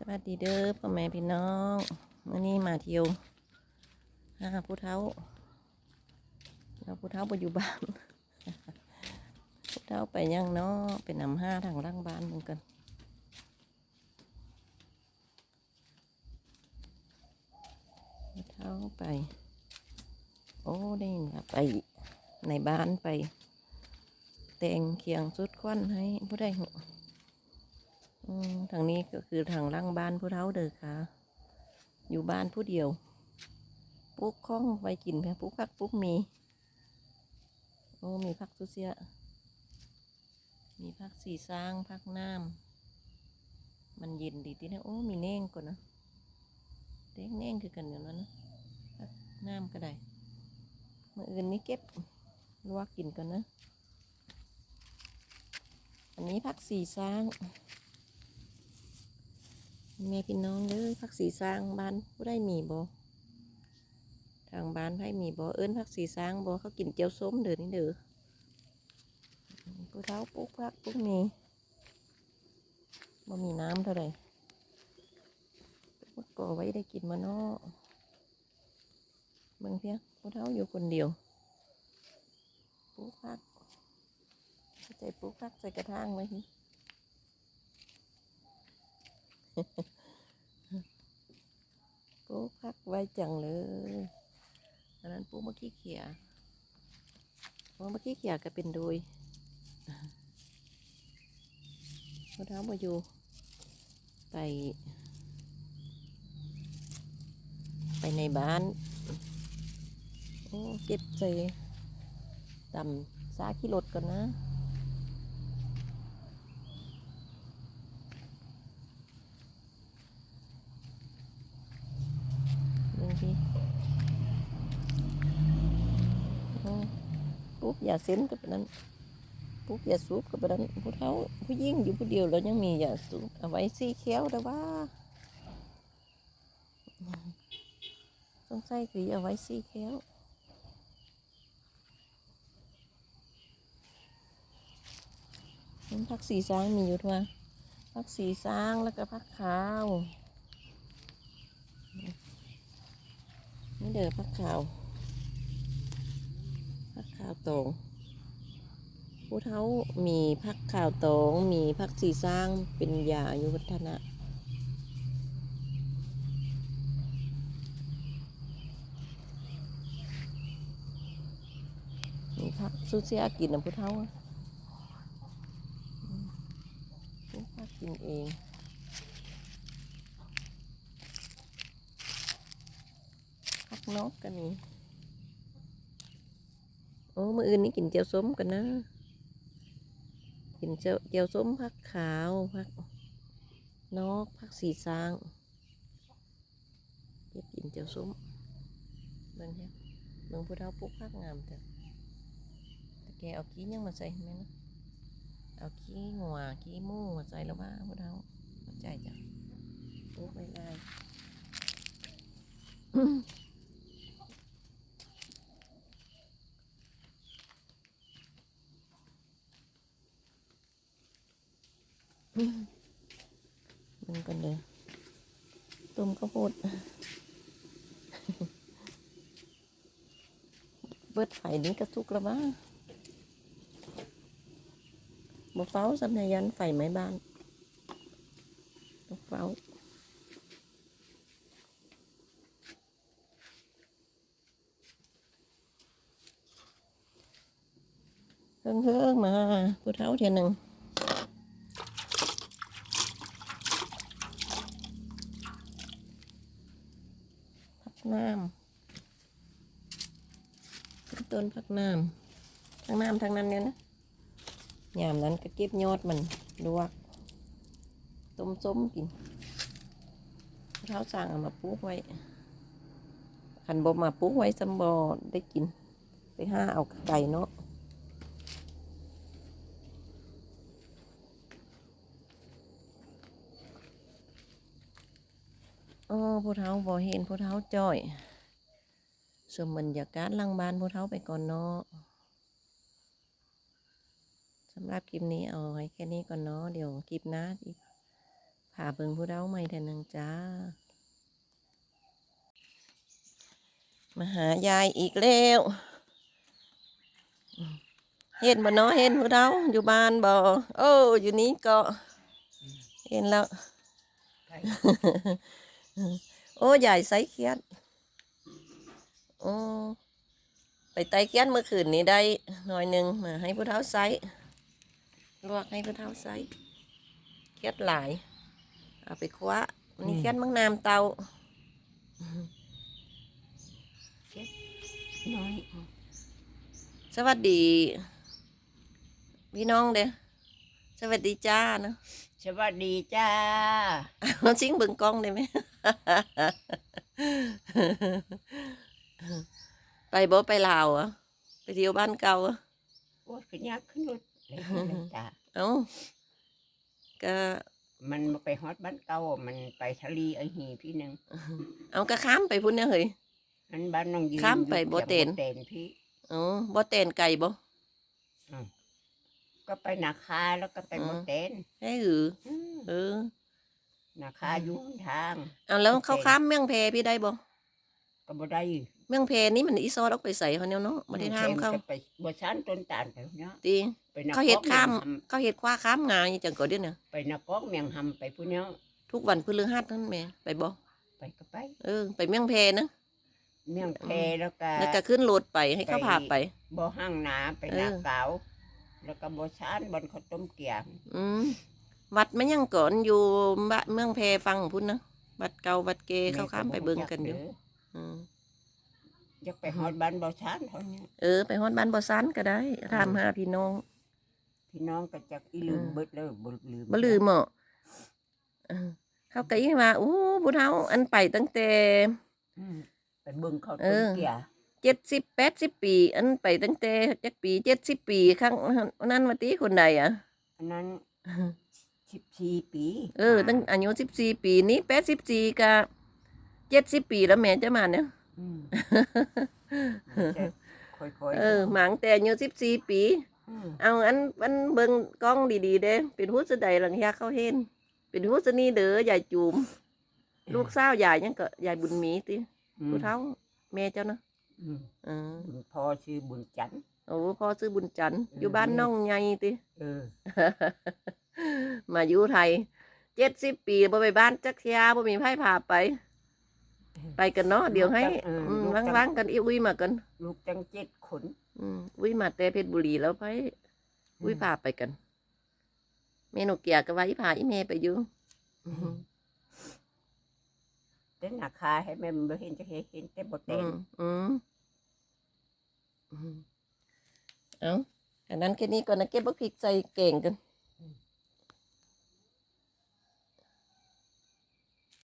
สวัสดีเด้อพ่อแม่พี่น้องมื่อนี้มาเที่ยวหาผู้เฒ่าเราผู้เฒ่าไปอยู่บ้านผู้เฒ่าไปยังเนาะไปนำห้าทางล่างบ้านเหมือนกันผู้เฒ่าไป โอ้ได้ยินะไปในบ้านไป แต่งเคียงสุดควันให้ผู้ได้หูอืม ทางนี้ก็คือทางล่างบ้านผู้เฒ่าเด้อค่ะ อยู่บ้านผู้เดียวปลูกข้องไว้กินแค่ปลูกผักปลูกมี โอ้มีผักสุเสีย มีผักสีสร้างผักน้ำมันเย็นดีทีนะโอ้มีเน่งก่อนนะเด็กเน่งคือกันอยู่แล้วนะผักน้ำก็ได้มื่ออื่นนี้เก็บลวกกินก่อนนะ อันนี้ผักสีสร้าง แม่พี่น้องเลยผักสีสร้างบ้านผู้ได้มีบ่ทางบ้านให้มีบ่เอิ้นผักสีสร้างบ่เขากินเจียวส้มเด้อนี่เด้อผู้เฒ่าปลูกผักปลูกมีบ่มีน้ำเท่าไหร่ปลูกก่อไว้ได้กินมาเนาะเบิ่งเพียกูเฒ่าอยู่คนเดียวปลูกผักใส่ปลูกผักใส่กระถางไว้ ปลูกพักไว้จังเลยอันนั้นปลูกมะขี้เขียปลูกมะขี้เขียก็เป็นโดยพอเท้ามาอยู่ไปไปในบ้าน โอ้เก็บใส่ต่ำซาขี้รถก่อนนะ หนึ่ปุ๊บอย่าเส้นกับนั้นปุ๊บอย่าสูบกับนั้นผู้เฒ่าผู้ยิ่งอยู่ผู้เดียวแล้วยังมีอย่าสูบเอาไว้สีเขียวแต่ว่าสงสัยคือเอาไว้สีเขียวมันพักสีสร้างมีอยู่ทั่วพักสีสร้างแล้วก็พักขาว นี่เด้อผักขาวผักขาวตองผู้เท้ามีผักขาวตองมีผักสีสร้างเป็นยาอายุวัฒนะมีผักซูเซียกินนะผู้เท้าผู้พักกินเอง พัก นกกันนี่โอ้มื่ออื่นนี้กินเจียวส้มกันนะ กินเจียวเจียวส้มผักขาวผักนกผักสีสางเก็บกินเจียวส้มเบิ่งเฮ้เบิ่งผู้เฒ่าปลูกผักงามแต่แต่แกเอาขี้ยังมาใส่ไหมนะเอาขี้งัวขี้มูมาใส่แล้วว่าผู้เฒ่าเข้าใจจ้ะปลูกไว้ได้ มันกันเลยตุ้มข้าวโพดเบิดไฟนี้กระทุกแล้วบ้างบ่เฝ้าสำนักยันไฟไหม้บ้านบ่เฝ้าเฮิงเฮิงมาผู้เฒ่าเทียนหนึ่ง ผักน้ำต้นผักน้ำทั้งน้ำทั้งนั้นเนี่ยนะยามนั้นก็เก็บยอดมันลวกต้มส้มกินเท้าสั่งเอามาปลูกไว้ขันบ่มาปลูกไว้สำบอได้กิน ไปห้าเอาไก่เนาะ อ๋อผู้เท้าบ่เห็นผู้เท้าจ้อยสมบรรยากาศลังบานผู้เท้าไปก่อนเนาะสำหรับคลิปนี้เอาไว้แค่นี้ก่อนเนาะเดี๋ยวคลิปหน้าอีกพพาเบิงผู้เดาใหม่แต่นึงจ้า มาหายายอีกแล้วเห็นบ่เนาะเห็นผู้เดาอยู่บ้านบ่โอ้อยู่นี้ก็เห็นแล้ว โอ้ใหญ่ไซเคียดโอ้ไปไต่เคียดเมื่อคืนนี้ได้หน่อยหนึ่งมาให้ผู้เฒ่าไซลวกให้ผู้เฒ่าไซเคียดหลายเอาไปคว้าวันนี้เคียดมังนามเตาน้อยสวัสดี พี่น้องเด้อสวัสดีจ้าเนาะ สวัสดีจ้าเราซิงเบิ่งกล้องได้ไหม ไปบ่ไปลาวเหรอะไปเที่ยวบ้านเก่าเหรอะ โอ้ยขึ้นยากขึ้นรถเลยขึ้นน้ำตาเอ้าก็มันมาไปฮอดบ้านเก่ามันไปทะเลไอหีพี่หนึ่งเอาก็ข้ามไปพุ่นเนี่ยเฮ้ยอันบ้านน้องยืนข้ามไปอยู่บ่เต็นเต็นพี่อ๋อบ่เต้นไก่บ่ ก็ไปนาคาแล้วก็ไปอืมบ่เต็นเฮ้ยหืออืมเออนาคาอยู่หนทางเอาแล้วบ่เขาเต้นข้ามเมืองแพพี่ได้บ่ก็บ่ได้เมืองแพนี่มันอีซอดออกไปใส่เขาเนี่ยเนาะบ่ได้ห้ามเขาจะไปบ่ชันต้นตาลไปเนาะตีไปนาเขาเฮ็ดกอกข้ามเยงหเขาเฮ็ดคว้าข้ามงานจังก็เดี๋ยวนี้ำไปนากอกเมียงหำไปผู้เนี้ยทุกวันพฤหัสนั่นแหม่ไปบ่ไปก็ไป เออ ไปเมืองแพนะเมียงแพแล้วก็แล้วก็ขึ้นรถไปให้เขาพาไปบ่ห้างนาไปเออนาเกาว แล้วก็บ่ชานบนข้าวต้มเกียงอืมวัดมันยังก่อนอยู่บ้านเมืองแพฟังพุ่นนะวัดเก่าวัดเกเขาข้ามไปเบิ่งกันอยู่แม่อืมอยากไปฮอดบ้านบ่ชานเท่านี้เออไปฮอดบ้านบ่ซันก็ได้ถามหาพี่น้อง พี่น้องก็จักอีลืมอืมเบิดเลยบ่ลืมบ่ลืมเหมาะเออเขาก็ยังว่าอู้ผู้เฒ่าอันไปตั้งแต่อืมไปเบิ่งข้าวเอต้มอเกีย เจ็ดสิบแปดสิบปี อันไปตั้งแต่จักปีเจ็ดสิบปีครั้งนั้นมาตีคนใดอะอันนั้น14ปี เออ ตั้งอายุสิบสี่ปีนี้แปดสิบสี่กับเจ็ดสิบปีแล้วแม่จะมาเนี่ยอืมจะค่อยๆเออหมางแต่อายุสิบสี่ปีมเอาอันอันเบิ่งกล้องดีๆเด้เป็นหูสะใดหลังยาเขาเห็น เป็นหูสนี่เด้อยายจูม ลูกสาวยายยังก็ยายบุญมีติผู้เฒ่าแม่เจ้านะอืม เออบุญพ่อชื่อบุญจันทร์ โอ้พ่อซื้อบุญจันทร์เอออยู่บ้านน้องใหญ่ติ เออ มาอยู่ไทยเจ็ดสิบปีบ่ไปบ้านจักเทียบ่มีไผพาไป ไปกันเนาะเดี๋ยวให้เอออืมลูกจังล้างๆกันอีอุ้ยมากันลูกจังเจ็ดขนอืมอุ้ยมาแต่เพชรบุรีแล้วไปอุ้ยพาไปกันเมนูเกียก็ว่าอีพาอีเมไปอยู่อืม แต่นาคาให้แม่มันบ่เห็นจะเห็นเห็นแต่บ่อืเต็มอืมอืมเอาอันนั้นแค่นี้ก่อนนะเก็บบักพริกใส่เก่งกัน